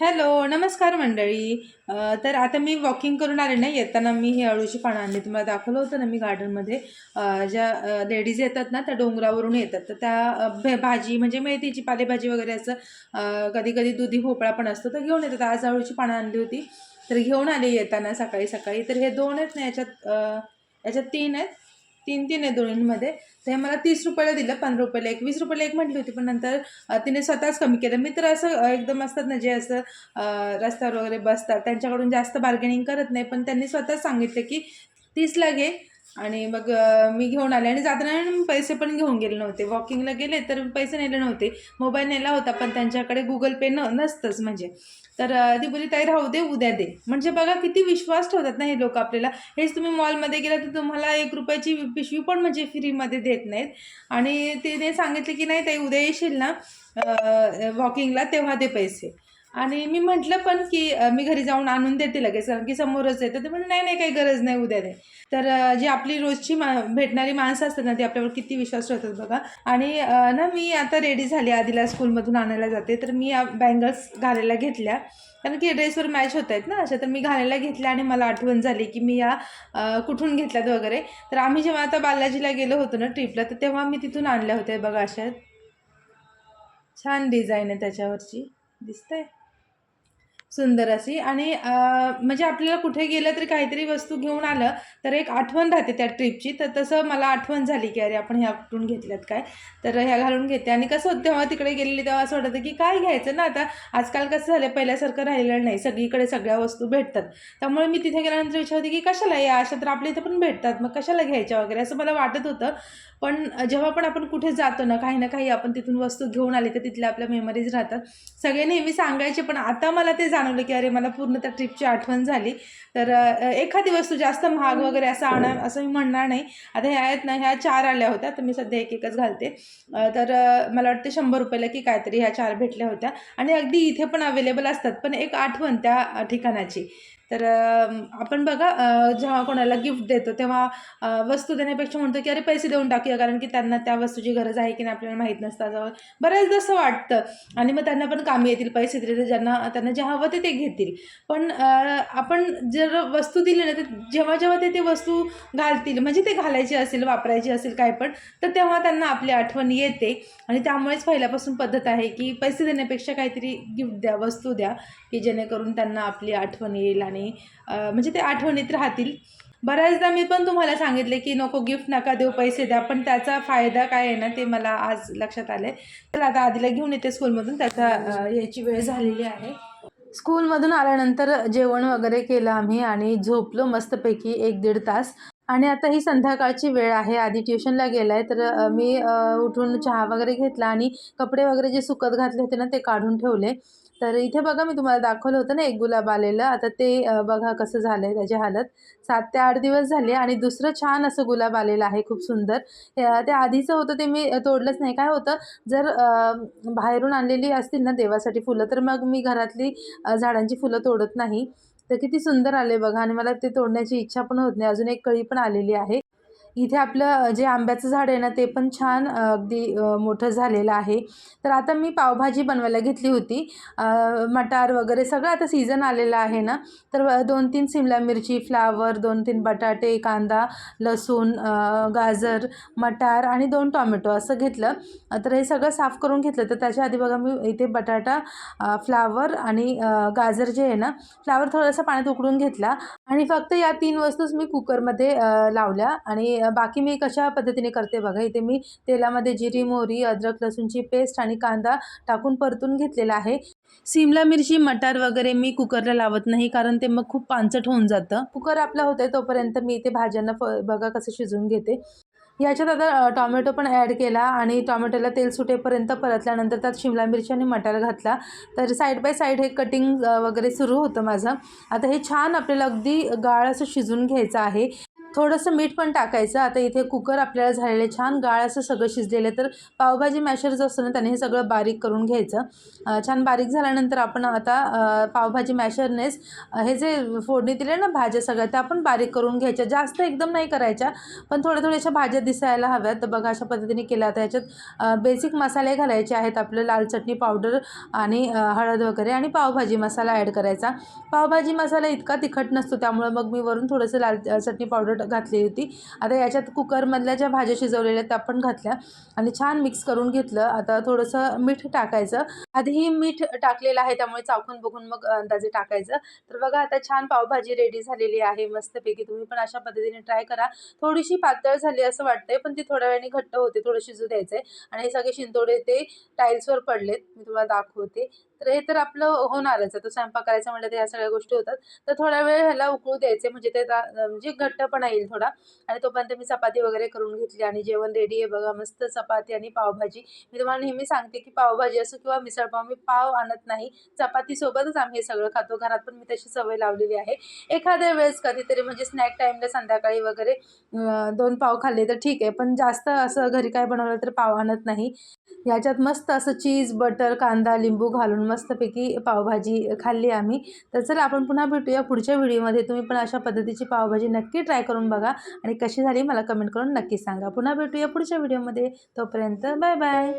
Hello नमस्कार मंडळी. तर आता मी वॉकिंग करून आले ना येताना मी हे अळूची पानं आणली तुम्हाला दाखवलं होतं ना मी गार्डनमध्ये ज्या लेडीज येतात ना त्या डोंगरावरून येतात. तर त्या भे- भाजी म्हणजे मेथीची पालेभाजी वगैरे असं कधी कधी दुधी भोपळा पण असतो तर घेऊन येतात. आज अळूची पानं आणली होती. तर घेऊन आले येताना सकाळी सकाळी तर हे दोन आहेत ना याच्यात याच्यात तीन आहेत. तीन तीन आहे दोन्हीमध्ये तर हे मला तीस रुपयाला दिलं पंधरा रुपयाला एक वीस रुपयाला एक म्हटली होती पण नंतर तिने स्वतःच कमी केलं. मी तर असं एकदम असतात ना जे असं रस्त्यावर वगैरे बसतात त्यांच्याकडून जास्त बार्गेनिंग करत नाही पण त्यांनी स्वतःच सांगितलं की तीसला घे आणि मग मी घेऊन आले आणि जाताना पैसे पण घेऊन गेले नव्हते. वॉकिंगला गेले तर पैसे नेले नव्हते. मोबाईल नेला होता पण त्यांच्याकडे गुगल पे न नसतंच म्हणजे. तर ती बोली ताई राहू दे उद्या दे. म्हणजे बघा किती विश्वास ठेवतात ना हे लोक आपल्याला. हेच तुम्ही मॉलमध्ये गेला तर तुम्हाला एक रुपयाची पिशवी पण म्हणजे फ्रीमध्ये देत नाहीत. आणि तिने सांगितले की नाही ताई उद्या येशील ना वॉकिंगला तेव्हा दे पैसे. आणि मी म्हटलं पण की मी घरी जाऊन आणून देते लगेच कारण की समोरच येते. ते म्हणजे नाही नाही काही गरज नाही उद्या दे. तर जी आपली रोजची मा भेटणारी माणसं असतात ना ती आपल्यावर किती विश्वास ठेवतात बघा. आणि ना मी आता रेडी झाली आधीला स्कूलमधून आणायला जाते तर मी बँगल्स घालायला घेतल्या. कारण की ड्रेसवर मॅच होत आहेत ना अशा तर मी घालायला घेतल्या आणि मला आठवण झाली की मी या कुठून घेतल्यात वगैरे. तर आम्ही जेव्हा आता बालाजीला गेलो होतो ना ट्रिपला तर तेव्हा मी तिथून आणल्या होत्या बघा अशा. छान डिझाईन आहे त्याच्यावरची. दिसतंय? सुंदर अशी. आणि म्हणजे आपल्याला कुठे गेलं तरी काहीतरी वस्तू घेऊन आलं तर एक आठवण राहते त्या ट्रिपची. तर तसं मला आठवण झाली की अरे आपण ह्या कुठून घेतल्यात काय? तर ह्या घालून घेते. आणि कसं होतं तेव्हा तिकडे गेलेली तेव्हा असं वाटतं की काय घ्यायचं ना आता? आजकाल कसं झालं पहिल्यासारखं राहिलेलं नाही. सगळीकडे सगळ्या वस्तू भेटतात. त्यामुळे मी तिथे गेल्यानंतर विचार होते की कशाला या अशा? तर आपल्या इथे पण भेटतात. मग कशाला घ्यायच्या वगैरे? असं मला वाटत होतं. पण जेव्हा पण आपण कुठे जातो ना काही ना काही आपण तिथून वस्तू घेऊन आली तर तिथल्या आपल्या मेमरीज राहतात. सगळे नेहमी सांगायचे पण आता मला ते जाणवलं की अरे मला पूर्ण त्या ट्रिपची आठवण झाली. तर एखादी वस्तू जास्त महाग वगैरे असं आणा असं मी म्हणणार नाही. आता ह्या आहेत ना ह्या चार आल्या होत्या तर मी सध्या एक एकच घालते. तर मला वाटते शंभर रुपयाला की काहीतरी ह्या चार भेटल्या होत्या. आणि अगदी इथे पण अवेलेबल असतात पण एक आठवण त्या ठिकाणाची. तर आपण बघा जेव्हा कोणाला गिफ्ट देतो तेव्हा वस्तू देण्यापेक्षा म्हणतो की अरे पैसे देऊन टाकूया. कारण की त्यांना त्या वस्तूची गरज आहे की नाही आपल्याला माहीत नसता. जवळ बऱ्याचदा असं वाटतं. आणि मग त्यांना पण कामी येतील पैसे दिले तर ज्यांना त्यांना जे हवं ते ते घेतील. पण आपण जर वस्तू दिली ना तर जेव्हा जेव्हा ते ते वस्तू घालतील म्हणजे ते घालायची असेल वापरायची असेल काय पण तर तेव्हा त्यांना आपली आठवण येते. आणि त्यामुळेच पहिल्यापासून पद्धत आहे की पैसे देण्यापेक्षा काहीतरी गिफ्ट द्या वस्तू द्या की जेणेकरून त्यांना आपली आठवण येईल आणि आणि म्हणजे ते आठवणीत राहतील. बऱ्याचदा मी पण तुम्हाला सांगितले की नको गिफ्ट नका देऊ पैसे द्या पण त्याचा फायदा काय आहे ना ते मला आज लक्षात आले तर आता आधीला घेऊन येते स्कूलमधून त्याचा याची वेळ झालेली आहे. स्कूलमधून आल्यानंतर जेवण वगैरे केलं आम्ही आणि झोपलो मस्तपैकी एक दीड तास. आणि आता ही संध्याकाळची वेळ आहे आधी ट्युशनला गेला आहे तर मी उठून चहा वगैरे घेतला आणि कपडे वगैरे जे सुकत घातले होते ना ते काढून ठेवले. तर इथे बघा मी तुम्हाला दाखवलं होतं ना एक गुलाब आलेलं. आता ते बघा कसं झालं आहे त्याची हालत. सात ते आठ दिवस झाले आणि दुसरं छान असं गुलाब आलेलं आहे खूप सुंदर. ते आधीचं होतं ते मी तोडलंच नाही. काय होतं जर बाहेरून आणलेली असतील ना देवासाठी फुलं तर मग मी घरातली झाडांची फुलं तोडत नाही. तर किती सुंदर आले बघा आणि मला ते तोडण्याची इच्छा पण होत नाही. अजून एक कळी पण आलेली आहे. इथे आपलं जे आंब्याचं झाड आहे ना ते पण छान अगदी मोठं झालेलं आहे. तर आता मी पावभाजी बनवायला घेतली होती. मटार वगैरे सगळं आता सीझन आलेलं आहे ना. तर दोन तीन सिमला मिरची फ्लावर दोन तीन बटाटे कांदा लसूण गाजर मटार आणि दोन टॉमॅटो असं घेतलं. तर हे सगळं साफ करून घेतलं. तर त्याच्या आधी बघा मी इथे बटाटा फ्लावर आणि गाजर जे आहे ना फ्लावर थोडंसं पाण्यात उकडून घेतला. आणि फक्त या तीन वस्तूच मी कुकरमध्ये लावल्या. आणि बाकी मी कशा पद्धतीने करते बघा इथे मी तेलामध्ये जिरी मोहरी अद्रक लसूणची पेस्ट आणि कांदा टाकून परतून घेतलेला आहे. सिमला मिरची मटार वगैरे मी कुकरला लावत नाही कारण ते मग खूप पांचट होऊन जातं. कुकर आपला होतंय तोपर्यंत मी इथे भाज्यांना फ बघा कसं शिजवून घेते. याच्यात आता टॉमॅटो पण ॲड केला आणि टॉमॅटोला तेल सुटेपर्यंत परतल्यानंतर त्यात शिमला मिरची आणि मटार घातला. तर साईड बाय साईड हे कटिंग वगैरे सुरू होतं माझं. आता हे छान आपल्याला अगदी गाळ असं शिजून घ्यायचं आहे. थोडंसं मीठ पण टाकायचं. आता इथे कुकर आपल्याला झालेले छान. गाळ असं सगळं शिजलेलं आहे. तर पावभाजी मॅशर जो असतो ना त्याने हे सगळं बारीक करून घ्यायचं. छान बारीक झाल्यानंतर आपण आता पावभाजी मॅशरनेच हे जे फोडणी दिले ना भाज्या सगळ्या त्या आपण बारीक करून घ्यायच्या. जास्त एकदम नाही करायच्या पण थोड्या थोड्याशा भाज्या दिसायला हव्यात. तर बघा अशा पद्धतीने केल्या आता याच्यात बेसिक मसाले घालायचे आहेत. आपलं लाल चटणी पावडर आणि हळद वगैरे आणि पावभाजी मसाला ॲड करायचा. पावभाजी मसाला इतका तिखट नसतो त्यामुळे मग मी वरून थोडंसं लाल चटणी पावडर घातली होती. आता याच्यात कुकरमधल्या ज्या भाज्या शिजवलेल्या त्या पण घातल्या. आणि छान मिक्स करून घेतलं. आता थोडंसं मीठ टाकायचं. आधीही मीठ टाकलेलं आहे त्यामुळे चाखून बघून मग अंदाजे टाकायचं. तर बघा आता छान पावभाजी रेडी झालेली आहे. मस्तपैकी तुम्ही पण अशा पद्धतीने ट्राय करा. थोडीशी पातळ झाली असं वाटतंय पण ती थोड्या वेळाने घट्ट होते थोडं शिजू द्यायचं आहे आणि हे सगळे शिंतोडे ते टाईल्सवर पडलेत. मी तुम्हाला दाखवते. तर हे तर आपलं होणारच. आता तर स्वयंपाक करायचं म्हटलं तर या सगळ्या गोष्टी होतात. तर थोडा वेळ ह्याला उकळू द्यायचे म्हणजे ते दा- म्हणजे घट्टपणा येईल थोडा. आणि तोपर्यंत मी चपाती वगैरे करून घेतली आणि जेवण रेडी आहे बघा. मस्त चपाती आणि पावभाजी. मी तुम्हाला नेहमी सांगते की पावभाजी असो किंवा मिसळपाव मी पाव आणत नाही. चपातीसोबतच आम्ही हे सगळं खातो. घरात पण मी तशी सवय लावलेली आहे. एखाद्या वेळेस कधीतरी म्हणजे स्नॅक टाईमला संध्याकाळी वगैरे दोन पाव खाल्ले तर ठीक आहे. पण जास्त असं घरी काय बनवलं तर पाव आणत नाही. ह्याच्यात मस्त असं चीज बटर कांदा लिंबू घालून मस्तपैकी पावभाजी खाल्ली आम्ही. तर चला आपण पुन्हा भेटूया पुढच्या व्हिडिओमध्ये. तुम्ही पण अशा पद्धतीची पावभाजी नक्की ट्राय करून बघा. आणि कशी झाली मला कमेंट करून नक्की सांगा. पुन्हा भेटूया पुढच्या व्हिडिओमध्ये. तोपर्यंत बाय बाय